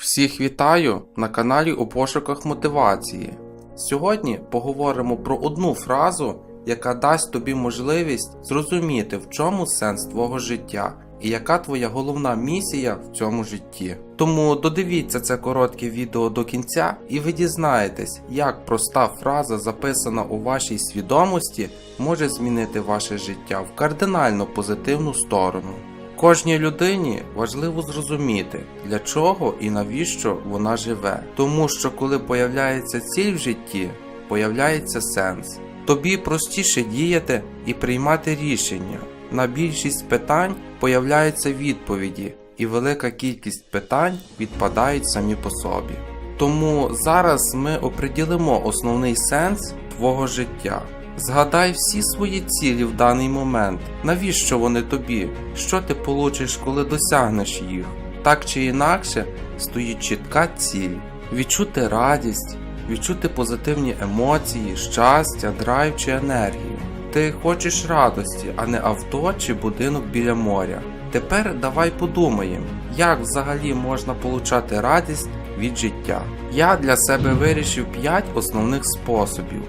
Всіх вітаю на каналі у пошуках мотивації. Сьогодні поговоримо про одну фразу, яка дасть тобі можливість зрозуміти, в чому сенс твого життя і яка твоя головна місія в цьому житті. Тому додивіться це коротке відео до кінця, і ви дізнаєтесь, як проста фраза, записана у вашій свідомості, може змінити ваше життя в кардинально позитивну сторону. Кожній людині важливо зрозуміти, для чого і навіщо вона живе, тому що коли появляється ціль в житті, появляється сенс. Тобі простіше діяти і приймати рішення. На більшість питань появляються відповіді, і велика кількість питань відпадають самі по собі. Тому зараз ми оприділимо основний сенс твого життя. Згадай всі свої цілі в даний момент. Навіщо вони тобі? Що ти получиш, коли досягнеш їх? Так чи інакше стоїть чітка ціль: відчути радість, відчути позитивні емоції, щастя, драйв чи енергію. Ти хочеш радості, а не авто чи будинок біля моря. Тепер давай подумаємо, як взагалі можна получати радість від життя. Я для себе вирішив 5 основних способів.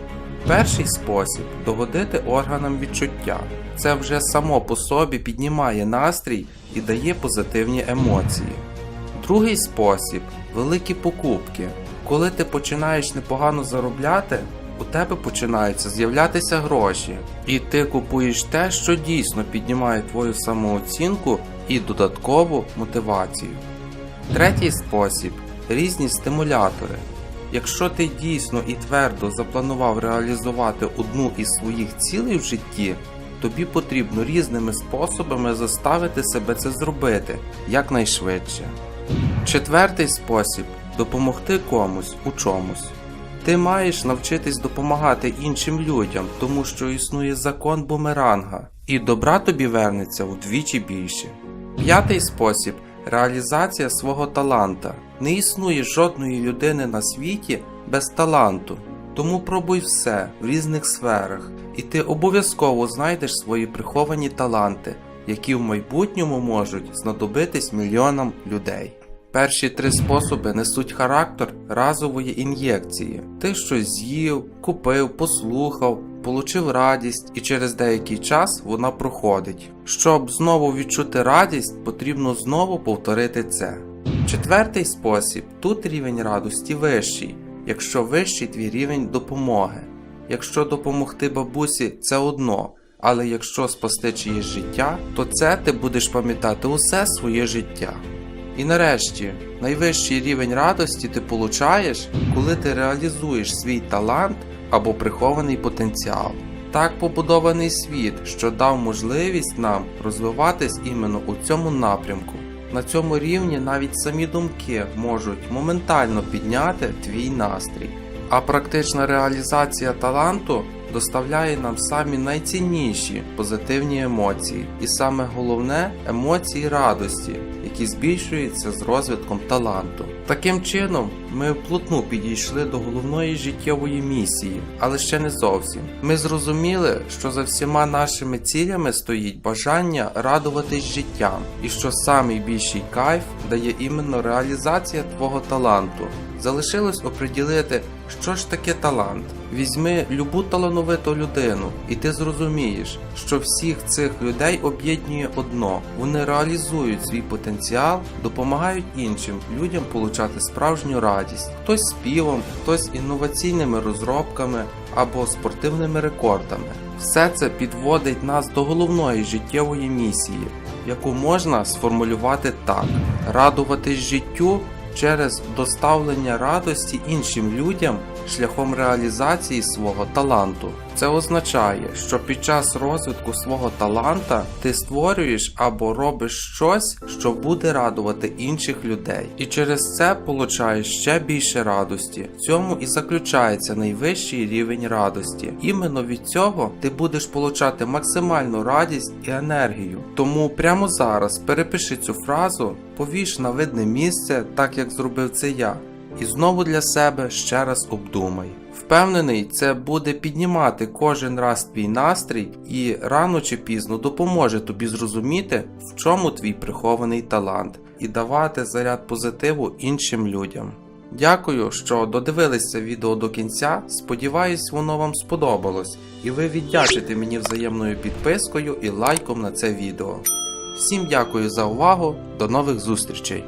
Перший спосіб догодити органам відчуття. Це вже само по собі піднімає настрій і дає позитивні емоції. Другий спосіб великі покупки. Коли ти починаєш непогано заробляти, у тебе починаються з'являтися гроші, і ти купуєш те, що дійсно піднімає твою самооцінку і додаткову мотивацію. Третій спосіб різні стимулятори. Якщо ти дійсно і твердо запланував реалізувати одну із своїх цілей в житті, тобі потрібно різними способами заставити себе це зробити якнайшвидше. Четвертий спосіб допомогти комусь у чомусь. Ти маєш навчитись допомагати іншим людям, тому що існує закон бумеранга, і добра тобі вернеться вдвічі більше. П'ятий спосіб реалізація свого таланта. Не існує жодної людини на світі без таланту, тому пробуй все в різних сферах, і ти обов'язково знайдеш свої приховані таланти, які в майбутньому можуть знадобитись мільйонам людей. Перші три способи несуть характер разової ін'єкції. Ти щось з'їв, купив, послухав, получив радість, і через деякий час вона проходить. Щоб знову відчути радість, потрібно знову повторити це. Четвертий спосіб тут рівень радості вищий, якщо вищий твій рівень допомоги. Якщо допомогти бабусі це одно, але якщо спасти чиєсь життя, то це ти будеш пам'ятати усе своє життя. І нарешті, найвищий рівень радості ти получаєш, коли ти реалізуєш свій талант або прихований потенціал. Так побудований світ, що дав можливість нам розвиватись іменно у цьому напрямку. На цьому рівні навіть самі думки можуть моментально підняти твій настрій. А практична реалізація таланту доставляє нам самі найцінніші позитивні емоції, і саме головне емоції радості, які збільшуються з розвитком таланту. Таким чином, ми вплотну підійшли до головної життєвої місії, але ще не зовсім. Ми зрозуміли, що за всіма нашими цілями стоїть бажання радуватись життям, і що найбільший кайф дає іменно реалізація твого таланту. Залишилось оприділити, що ж таке талант. Візьми любу талановиту людину, і ти зрозумієш, що всіх цих людей об'єднує одно: вони реалізують свій потенціал, допомагають іншим людям получати справжню радість, хтось співом, хтось інноваційними розробками або спортивними рекордами. Все це підводить нас до головної життєвої місії, яку можна сформулювати так: радуватись життю через доставлення радості іншим людям шляхом реалізації свого таланту. Це означає, що під час розвитку свого таланта ти створюєш або робиш щось, що буде радувати інших людей, і через це получаєш ще більше радості. В цьому і заключається найвищий рівень радості. Іменно від цього ти будеш получати максимальну радість і енергію. Тому прямо зараз перепиши цю фразу, повіш на видне місце, так як зробив це я. І знову для себе ще раз обдумай. Впевнений, це буде піднімати кожен раз твій настрій і рано чи пізно допоможе тобі зрозуміти, в чому твій прихований талант, і давати заряд позитиву іншим людям. Дякую, що додивилися відео до кінця. Сподіваюсь, воно вам сподобалось, і ви віддячите мені взаємною підпискою і лайком на це відео. Всім дякую за увагу, до нових зустрічей!